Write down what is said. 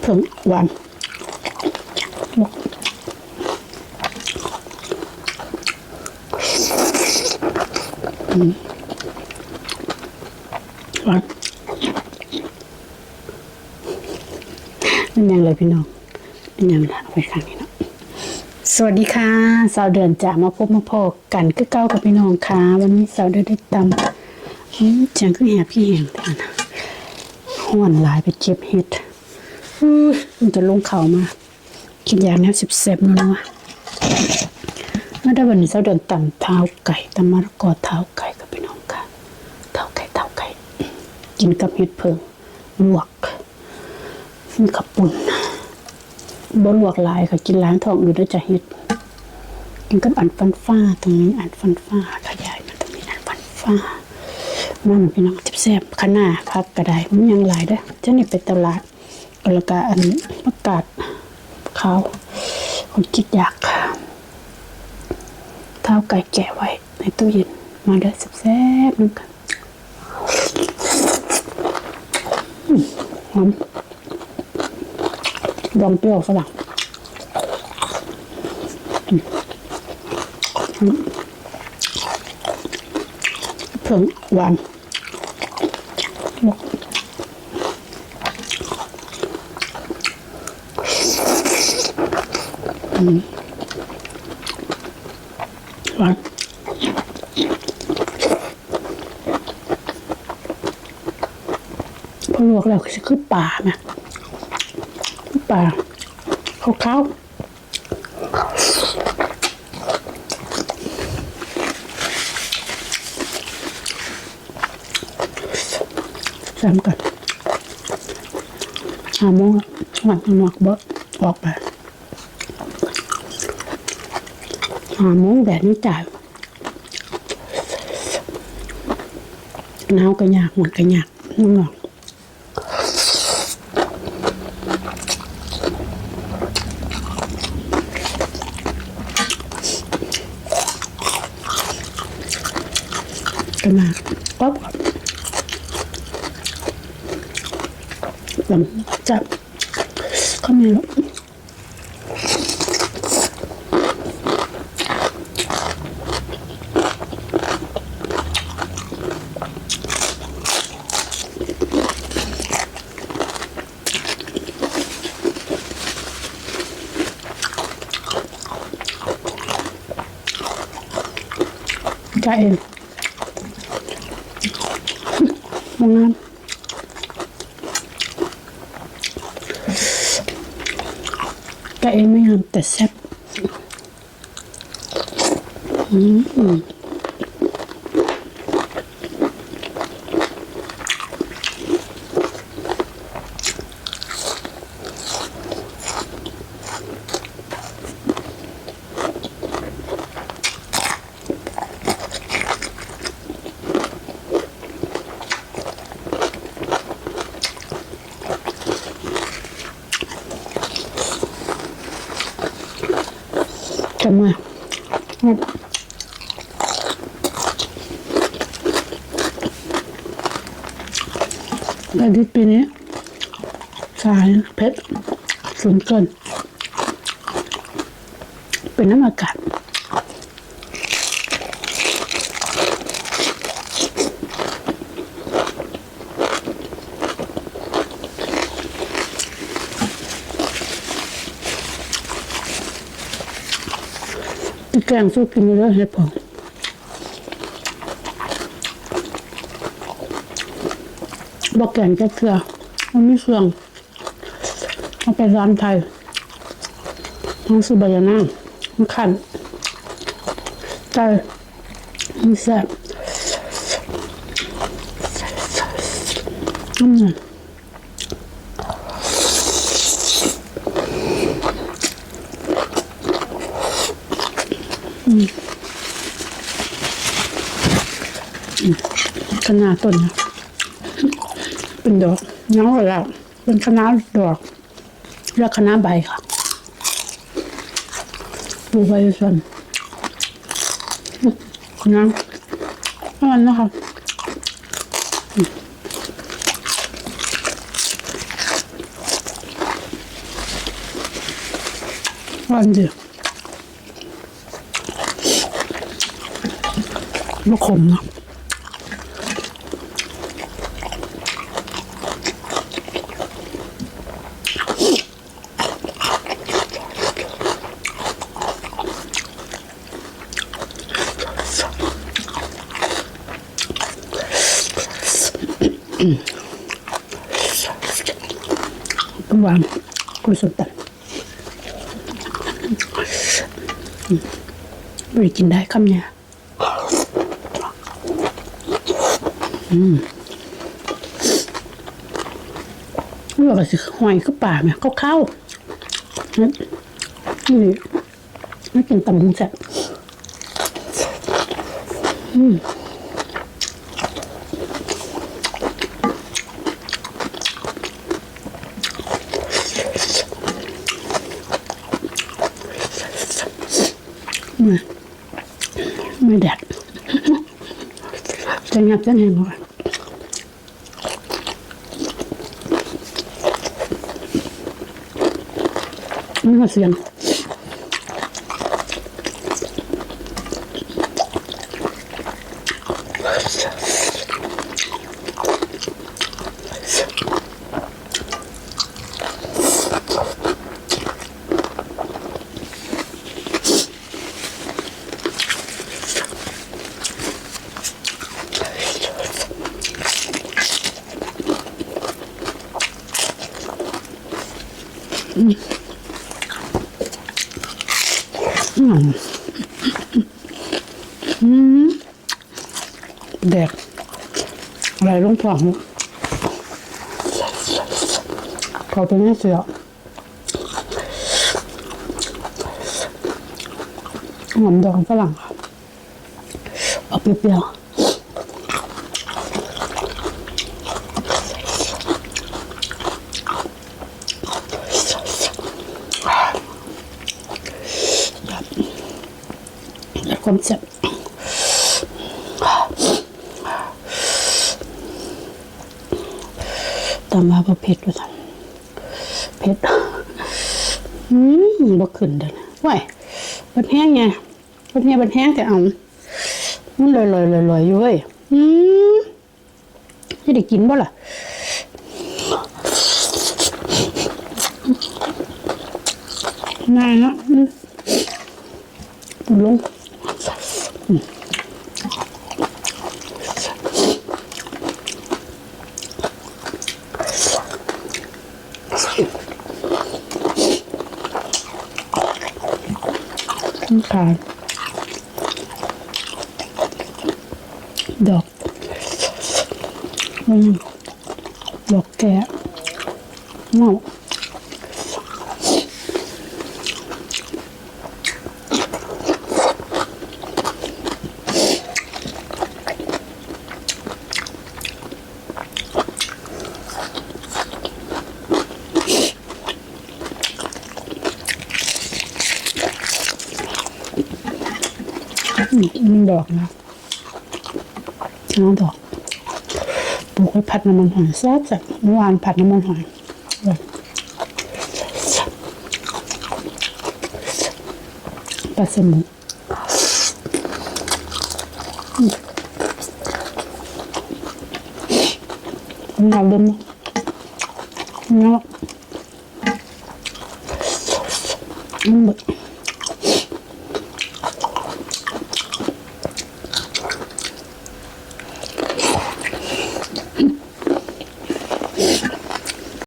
เพิ่งหวานหวานเป็นยังเลยพี่น้องเป็นยังละเอาไปข้างนี้เนาะสวัสดีค่ะ สาวเดือนจะมาพบมาพอกันก็เก้ากับพี่น้องค่ะ วันนี้สาวเดือนได้ตำอืมจังคือแหบพี่แหงแต่นะ ห้อนหลายไปเจ็บเห็ดมันจะลงเข่ามากินยาแนวสิบเซฟนัวๆมาได้วันนี้สาเดือนตำเท้าไก่ตำมะละกอเท้าไก่กับพี่น้องค่ะเท้าไก่เท้าไก่ กินกับเห็ดเพิงลวกมีขับปุ่นบ่ลวกหลายค่ะกินล้างท้องอยู่ด้วยจะเฮ็ดกินกับอันฟันฟ้าตรงนี้อันฟันฟ้าขยายมาตรงนี้อันฟันฟ้า มันพี่น้องแซ่บๆขนาพักก็ได้มันยังหลายเด้อเจ้านี่ไปตลาดก็ลก็อันประกาศเขาคนคิดอยากข้าไก่แกะไว้ในตู้เย็นมาเด้อแซ่บๆนึงกันหอมดองเปรี้ยวฝรั่งอืมอืมเพิ่งหวานอืม หวานพอลวกแล้วจะขึ้นป่านะปลาเขาวๆซ้ำกันหาโมงหวังหนอกบดออกไป หาโมงแบบนี้จ่ายหนาวก็ยากหมดก็ยากน้องกันมาป๊อบลำจับก็มีแล้ว จ่ายเองมองงามกะเองไม่งามแต่แซ่บอืม มาอาทิตย์ปีนี้ สายเพชรสูงเกิน เป็นน้ำอากาศ แกงสู้กินเยอะเห็ดผงบอกแกงแค่เกลือมันไม่เครื่องเอาไปร้านไทยทั้งสุบายานั่งมันขันไก่มันแซ่บอืม ขนาดต้นเป็นดอกน้องเราเป็นคณะดอก และคณะใบค่ะดูไปส่วนคอะมันนะคะวันเดียว ลูกขมเนาะหวานกุยสมตันไม่กินได้คำเนี่ย อืมนี่ก็สิหอยคือป่าไหมเข้าเข้าๆนี่ไม่กินตำบุญแซ่บไม่ไม่แดด จะงับจะแห้งก่อนไแดกอะไรลงท้องเขาเป็นนี้เสียหอมดองฝรั่งค่ะออกเปรี้ยวๆ ความแซ่บตามมาบ่เผ็ดด้วยท่านเผ็ดอืมบ่ขึ้นเด้อนะว้ายมันแห้งไงมันแห้งมันแห้งแต่เอามันลอยลอยลอยลอยอยู่เว้ยอืมจะได้กินบ่ล่ะนายเนาะอืมลง น้ำตาลดอกดอกแกะเมามันด อกนะน้ำดอกปลูกไว้ผัดน้ำมันหอยแซ่บจัดเมื่อวานผัดน้ำมันหอยเลยปลาสมุนน้ำเดิมเนาะมันแบบ